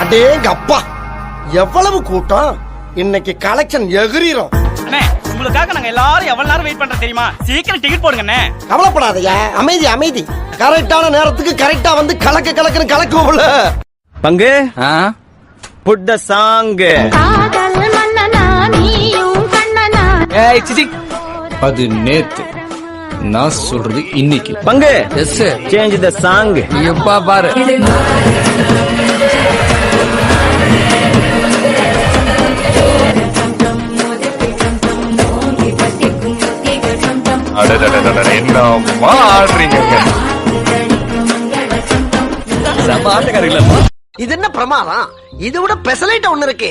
அடேங்க அப்பா எவ்வளவு கூட்டம்? இன்னைக்கு கலெக்ஷன் எகிரிரும். அண்ணே உங்களுக்காக நாங்க எல்லாரும் எவ்வளவு நேரம் வெயிட் பண்றோம் தெரியுமா? சீக்கிரம் டிக்கெட் போடுங்க அண்ணே கவலைப்படாதயா அமைதி அமைதி. கரெக்டான நேரத்துக்கு கரெக்டா வந்து கலக்க கலக்குன்னு கலக்குவோம்ல. பங்கு? புட் த சாங் ஏய் சிச்சி. அது நேத்து நான் சொல்றது இன்னைக்கு. பங்கு. எஸ் சேஞ்ச் த சாங் எப்பா பாரு. அடடடடட, என்னம்மா ஆடுறீங்க செம்ம ஆட்டக்காரங்களா இது என்ன பிரமாதம்? இது விட பெசலைட் ஒண்ணு இருக்கு.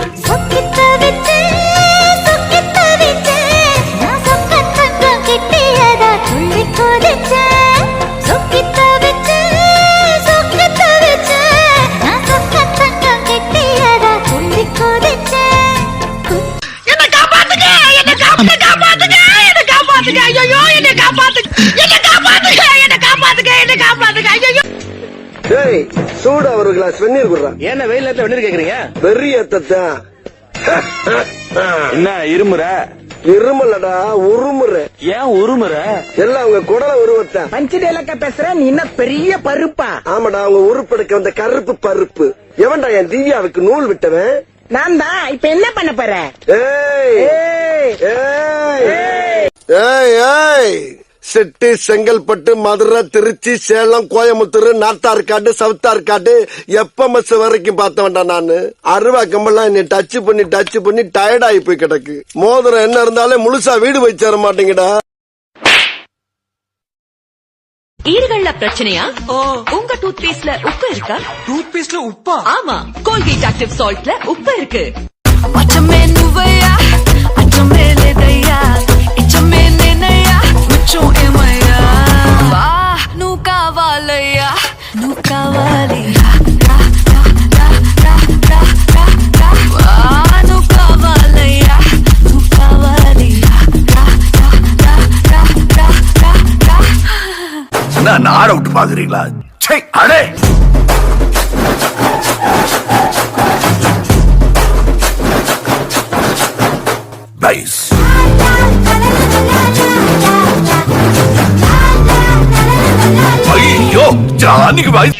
என்ன காப்பாத்துங்க. என்ன காப்பாத்துங்க. என்ன காப்பாத்துங்க. என்ன காப்பாத்துங்க. ஐயோ டேய் சூடா ஒரு கிளாஸ் வெந்நீர் குடுறா. என்ன வெயில் நேரத்துல வெந்நீர் கேக்குறீங்க? வெறிய தத்தான் என்ன இருமுற? இருமலடா உருமுற. ஏன் உருமுற? எல்லாம் உங்க குடல உருவத்தான் பஞ்சு டேலக்க பேசுற நீ என்ன பெரிய பருப்பா? ஆமாடா அவங்க உருப்பெடுக்க வந்த கருப்பு பருப்பு. எவன்டா என் திவ்யாவுக்கு நூல் விட்டவன்? நான் தான் இப்ப என்ன பண்ண போற? ஏய். ஏய், ஏய். ஏய் ஏய்! செட்டு செங்கல்பட்டு மதுரை திருச்சி சேலம் கோயம்புத்தூர் நார்த்தார்காடு சவுத்தார்காடு எப்பமஸ் வரைக்கும் பார்த்தவன்டா நானு. அருவா கம்பெல்லாம் என்னை டச் பண்ணி டச் பண்ணி டயர்ட் ஆகி போய் கிடக்கு. மோதிரம் என்ன இருந்தாலே முழுசா வீடு போய் சேர மாட்டேங்கடா ஈறுகள்ல பிரச்சனையா? உங்க டூத் பேஸ்ட்ல உப்பு இருக்கா? டூத் பேஸ்ட்ல உப்பா? ஆமா. கோல்கேட் ஆக்டிவ் சால்ட்ல உப்பு இருக்கு. రా, రా, రా. என்ன நாட விட்டு பாக்குறீங்களா சே அடே நைஸ் ஐயோ ஜானிக்கு பாய்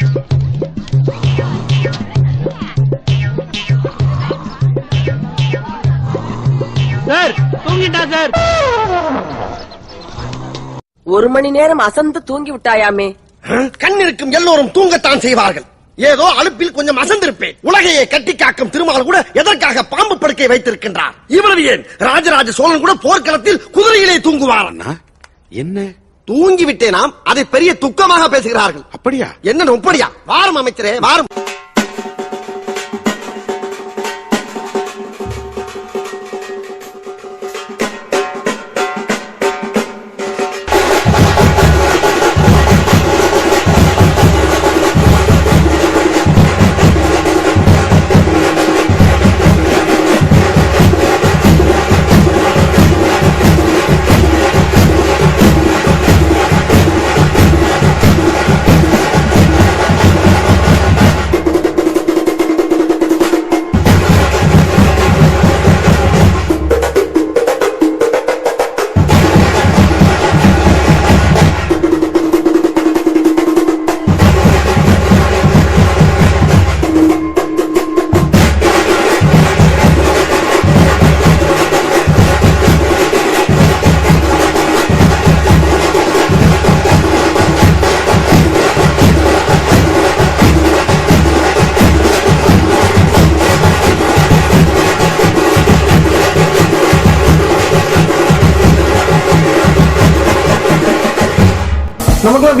சார் தூங்கிட்டா சார்? ஒரு மணி நேரம் அசந்து தூங்கி விட்டாயாமே. கண் இருக்கும் எல்லோரும் தூங்கத்தான் செய்வார்கள். ஏதோ அலுப்பில் கொஞ்சம் அசந்திருப்பேன். உலகையே கட்டி காக்கும் திருமால் கூட எதற்காக பாம்பு படுக்கை வைத்திருக்கின்றார்? இவ்வளவு ஏன்? ராஜராஜ சோழன் கூட போர்க்களத்தில் குதிரையிலே தூங்குவார் என்ன? தூங்கி விட்டேனாம் அதை பெரிய துக்கமாக பேசுகிறார்கள். அப்படியா? என்ன நொப்படியா? வாரம் அமைச்சரே வாரம்.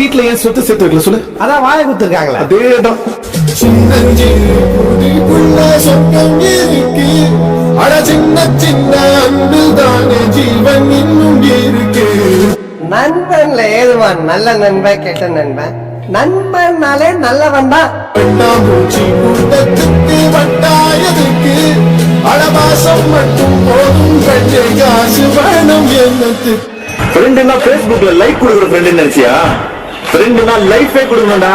வீட்டுல ஏன் சொத்து சேர்த்து வைக்கல சொல்லு? அதான் வாய குத்துருக்காங்களே அட சின்ன சின்ன அன்பில் தானே ஜீவன் இன்னும் இருக்கு. நண்பன்ல ஏதுவான்? நல்ல நண்பன் கெட்ட நண்பன். நண்பன்னாலே நல்லவன் தான். பெண்ணாமூச்சி கூட்டத்துக்கு வட்டாயதுக்கு அடபாசம் மட்டும் போதும் காசு வேணும் ஃபேஸ்புக்ல லைக் கொடுக்குற ஃப்ரெண்ட் நினைச்சியா? ஃப்ரெண்டுனா லைஃபே கொடுக்கணும்டா